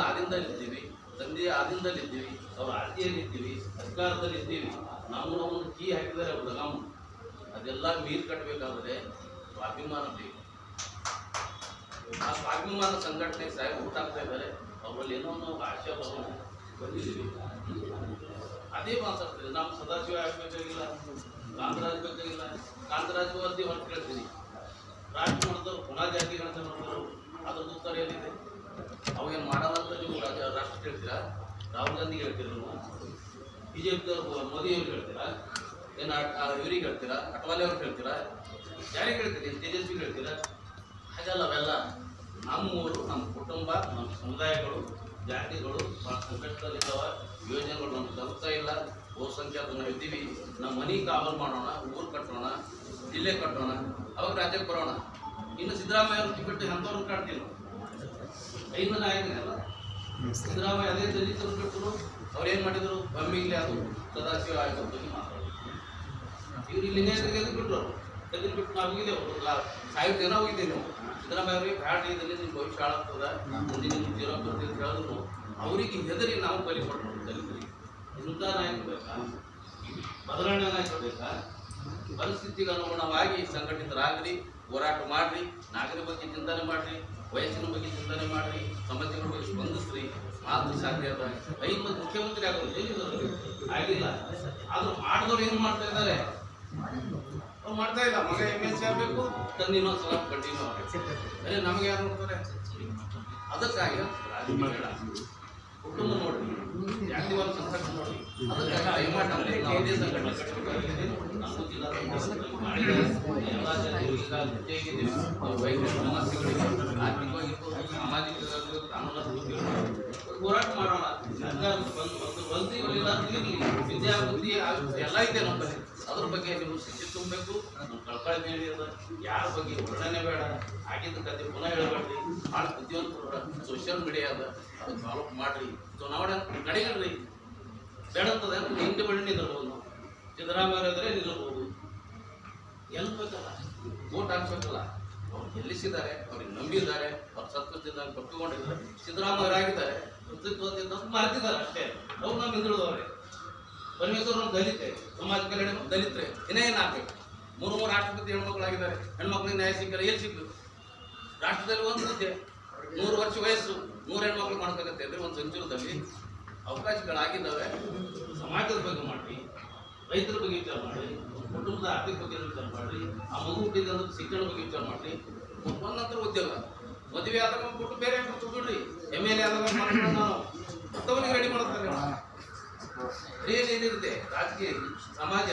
ಅಣ್ಣ ಆದಿಂದಲಿದ್ದೀವಿ ತಂದೆಯ ಆದಿಂದಲಿದ್ದೀವಿ ಅವ್ರ ಆರ್ತಿಯಲ್ಲಿದ್ದೀವಿ ಅಧಿಕಾರದಲ್ಲಿದ್ದೀವಿ ನಾವು ನಮ್ಮನ್ನು ಕೀ ಹಾಕಿದರೆ ಅವ್ರ ನಮ್ಮ ಅದೆಲ್ಲ ಮೀರು ಕಟ್ಟಬೇಕಾದ್ರೆ ಸ್ವಾಭಿಮಾನ ಬೇಕು. ಆ ಸ್ವಾಭಿಮಾನ ಸಂಘಟನೆ ಸಾಹೇಬ್ ಊಟಾಗ್ತಾ ಇದ್ದಾರೆ. ಅವರಲ್ಲಿ ಏನೋ ನಾವು ಆಶಯ ಬಂದಿದ್ದೀವಿ. ಅದೇ ಮಾತಾಡ್ತೀವಿ ನಾವು ಸದಾಶಿವ ಆಗಬೇಕಾಗಿಲ್ಲ, ಕಾಂತರಾಜ್ ಬೇಕಾಗಿಲ್ಲ. ಕಾಂತರಾಜ್ ವರದಿ ಹೊರಟು ಕೇಳ್ತೀನಿ. ರಾಷ್ಟ್ರ ಮಾಡಿದವರು ಪುನಃ ಜಾತಿ ರಾಹುಲ್ ಗಾಂಧಿ ಹೇಳ್ತೀರಾ ನೀವು ಬಿ ಜೆ ಪಿದವ್ರು ಮೋದಿ ಅವ್ರಿಗೆ ಹೇಳ್ತೀರಾ? ಏನು ಇವ್ರಿಗೆ ಹೇಳ್ತೀರಾ? ಅಟ್ವಾಲೆ ಅವ್ರಿಗೆ ಹೇಳ್ತೀರಾ? ಯಾರಿಗೆ ಹೇಳ್ತೀರಿ? ತೇಜಸ್ವಿಗೆ ಹೇಳ್ತೀರಾ? ಹಾಗಲ್ಲ ಅವೆಲ್ಲ. ನಮ್ಮೂರು ನಮ್ಮ ಕುಟುಂಬ, ನಮ್ಮ ಸಮುದಾಯಗಳು, ಜಾತಿಗಳು ಭಾಳ ಸಂಕಷ್ಟದಲ್ಲಿದ್ದಾವ. ಯೋಜನೆಗಳು ನಮ್ಗೆ ತಲುಪ್ತಾ ಇಲ್ಲ. ಬಹುಸಂಖ್ಯಾತ ನಾವು ಇದ್ದೀವಿ ನಮ್ಮ ಮನೆ ಕಾವಲು ಮಾಡೋಣ, ಊರು ಕಟ್ಟೋಣ, ಜಿಲ್ಲೆ ಕಟ್ಟೋಣ. ಅವಾಗ ರಾಜ್ಯಕ್ಕೆ ಬರೋಣ. ಇನ್ನು ಸಿದ್ದರಾಮಯ್ಯ ಅವರು ಟಿಕೆಟ್ ಅಂಥವ್ರನ್ನ ಕಾಡ್ತೀವಿ ಐದು ನಾಯಕನಲ್ಲ ಸಿದ್ದರಾಮಯ್ಯ ಅದೇ ದಲಿತರು ಬಿಟ್ಟರು ಅವ್ರು ಏನು ಮಾಡಿದ್ರು? ಬಮ್ಮಿಗ್ಲಿ ಅದು, ಸದಾಶಿವ ಆಯ್ತು ಬಗ್ಗೆ ಮಾತಾಡೋದು ಇವ್ರು ಇಲ್ಲಿ ಲಿಂಗಾಯತರಿಗೆ ಎದುರು ಬಿಟ್ರು ಅವರು. ಎದುರು ಬಿಟ್ಟು ನಾವು ಹೋಗಿದ್ದೇವೆ ಸಾವಿರ ಜನ ಹೋಗಿದ್ದೇವೆ ನಾವು. ಸಿದ್ದರಾಮಯ್ಯ ಅವರಿಗೆ ಬ್ಯಾಡ ಇದರಲ್ಲಿ ನಿಮ್ಮ ಭವಿಷ್ಯ ಹಾಳಾಗ್ತದ ಮುಂದೆ ನಿಮ್ಗೆ ಜೀರೋ ಬರ್ತದೆ ಅಂತ ಹೇಳಿದ್ರು. ಅವರಿಗೆ ಹೆದರಿ ನಾವು ಬಲಿ ಕೊಡ್ಬೋದು ದಲಿತರಿಗೆ. ಇಂಥ ನಾಯಕ ಬೇಕಾ? ಬದಲಾವಣೆ ನಾಯಕ ಬೇಕಾ? ಪರಿಸ್ಥಿತಿಗೆ ಅನುಗುಣವಾಗಿ ಸಂಘಟಿತರಾಗ್ರಿ, ಹೋರಾಟ ಮಾಡ್ರಿ ನಾಗರಿಕ ಬಗ್ಗೆ ಚಿಂತನೆ ಮಾಡ್ರಿ, ವಯಸ್ಸಿನ ಬಗ್ಗೆ ಚಿಂತನೆ ಮಾಡ್ರಿ ಸಮಸ್ಯೆಗಳ ಬಗ್ಗೆ ಸ್ಪಂದಿಸ್ರಿ. ಮಾತು ಸಾಧ್ಯ ಅದ ಐದು ಮುಖ್ಯಮಂತ್ರಿ ಆಗೋದು ಏನಿದ್ರು ಆಗಿಲ್ಲ. ಆದ್ರೂ ಮಾಡಿದವ್ರು ಏನು ಮಾಡ್ತಾ ಇದ್ದಾರೆ? ಅವ್ರು ಮಾಡ್ತಾ ಇಲ್ಲ. ಮಗ ಎಂ ಎಲ್ ಸಿ ಆಗಬೇಕು, ತಂದು ಇನ್ನೊಂದು ಸಲ ಕಂಟಿನ್ಯೂ ಆಗ್ಬೇಕು ನಮಗೆ ಯಾರು ನೋಡ್ತಾರೆ? ಅದಕ್ಕಾಗಿ ಕುಟುಂಬ ನೋಡ್ರಿ ಜಾತಿವಾದ ಸಂಘಟನೆ ನೋಡ್ರಿ. ಅದಕ್ಕಾಗಿ ಸಂಘಟನೆ ಹೋರಾಟ ಮಾಡೋಣ. ಒಂದು ಬುದ್ಧಿ ಅದ್ರ ಬಗ್ಗೆ ನೀವು ಶಿಕ್ಷೆ ತುಂಬಬೇಕು. ಬೇಡಿ ಅದ ಯಾರ ಬಗ್ಗೆ ವರ್ಣನೆ ಬೇಡ. ಕತೆ ಪುನಃ ಸೋಷಿಯಲ್ ಮೀಡಿಯಾ ಅದ. ಮಾಡ್ರಿ. ಚುನಾವಣೆ ನಡೆಯಲ್ರಿ ಬೇಡಂತದ ಹಿಂದೆ ಬಳಿ ನಿಂದಿರ್ಬೋದು ನಾವು. ಸಿದ್ದರಾಮಯ್ಯ ಇದ್ರೆ ನಿಲ್ಲಿರ್ಬೋದು ಎಲ್ಲಿ ಬೇಕಲ್ಲ ಓಟ್ ಹಾಕ್ಬೇಕಲ್ಲ. ಅವ್ರು ಗೆಲ್ಲಿಸಿದ್ದಾರೆ ಅವ್ರಿಗೆ ನಂಬಿದ್ದಾರೆ, ಅವ್ರು ಸತ್ಕರಿಸಿದ್ದಾರೆ ಪಟ್ಟುಕೊಂಡಿದ್ದಾರೆ ಸಿದ್ದರಾಮಯ್ಯರಾಗಿದ್ದಾರೆ, ಕೃತಿತ್ವದಿಂದ ಮರೆತಿದ್ದಾರೆ ಅಷ್ಟೇ. ಅವ್ರು ನಮ್ಮ ಹಿಂದುಳಿದವ್ರೆ ಪರಮೇಶ್ವರ ದಲಿತೆ ಸಮಾಜ ಕಲ್ಯಾಣ ದಲಿತರೆ. ಇನ್ನೇ ಏನು ಹಾಕ್ಬೇಕು ಮೂರು ಮೂರು ರಾಷ್ಟ್ರಪತಿ ಹೆಣ್ಮಕ್ಳಾಗಿದ್ದಾರೆ. ಹೆಣ್ಮಕ್ಳಿಗೆ ನ್ಯಾಯ ಸಿಕ್ಕರೆ ಎಲ್ಲಿ ಸಿಕ್ಕು ರಾಷ್ಟ್ರದಲ್ಲಿ ಒಂದು ಹುದ್ದೆ. ನೂರು ವರ್ಷ ವಯಸ್ಸು. ನೂರು ಹೆಣ್ಮಕ್ಳು ಮಾಡ್ಬೇಕಾಗತ್ತೆ ಅಂದರೆ ಒಂದು ಸಂಚುರದಲ್ಲಿ ಅವಕಾಶಗಳಾಗಿದ್ದಾವೆ. ಸಮಾಜದ ಬಗ್ಗೆ ಮಾಡಿ ರೈತರ ಬಗ್ಗೆ ವಿಚಾರ ಮಾಡಿ ಕುಟುಂಬದ ಆರ್ಥಿಕ ಬಗ್ಗೆ ವಿಚಾರ ಮಾಡ್ರಿ, ಆ ಮಗು ಹುಟ್ಟಿದ ಶಿಕ್ಷಣ ಬಗ್ಗೆ ವಿಚಾರ ಮಾಡ್ರಿ ಒಂದ್ ಉದ್ಯೋಗ. ಮದುವೆ ಆದಾಗ ಕೊಟ್ಟು ಬೇರೆ ಕೊಟ್ಟು ಬಿಡ್ರಿ ಎಂ ಎಲ್ ಎ ಆದಾಗ ರೆಡಿ ಮಾಡ್ತಾರೆ. ಏನಿರುತ್ತೆ ರಾಜಕೀಯ ಸಮಾಜ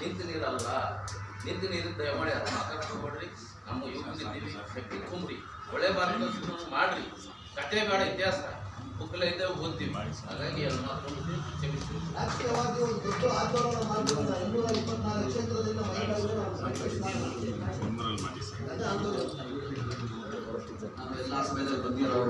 ನಿಂತು ನೀರಲ್ಲ ನಿಂತು ನೀರು ದಯಮಾಡಿ ಅದನ್ನ ಮಾತಾಡ್ಕೊಂಡ್ರಿ ನಮ್ಮ ಯುವಕ ಶಕ್ತಿ ತುಂಬ್ರಿ. ಒಳ್ಳೆ ಭಾರತ ಮಾಡ್ರಿ. ಕತೆ ಬೇಡ ಇತಿಹಾಸ. ಬುಕ್ಕಲ ಇದ್ದೇವೆ ಓದ್ತೀವಿ ಹಾಗಾಗಿ ಎಲ್ಲ ಮಾತು ಕ್ಷಮಿಸ್ತೀವಿ. ರಾಜಕೀಯವಾಗಿ ಒಂದು ದೊಡ್ಡ ಆಂದೋಲನ ಮಾಡಿದ ಇನ್ನೂರ ಇಪ್ಪತ್ನಾಲ್ಕು ಕ್ಷೇತ್ರದಿಂದ ಮಹಿಳೆಯರು ನಾವು ಸಂಘರ್ಷ ಮಾಡ್ತೀವಿ. ಅದೇ ಆಂದೋಲನ. ನಾವೆಲ್ಲ ಸಮಯದಲ್ಲಿ ಬಂದಿರೋ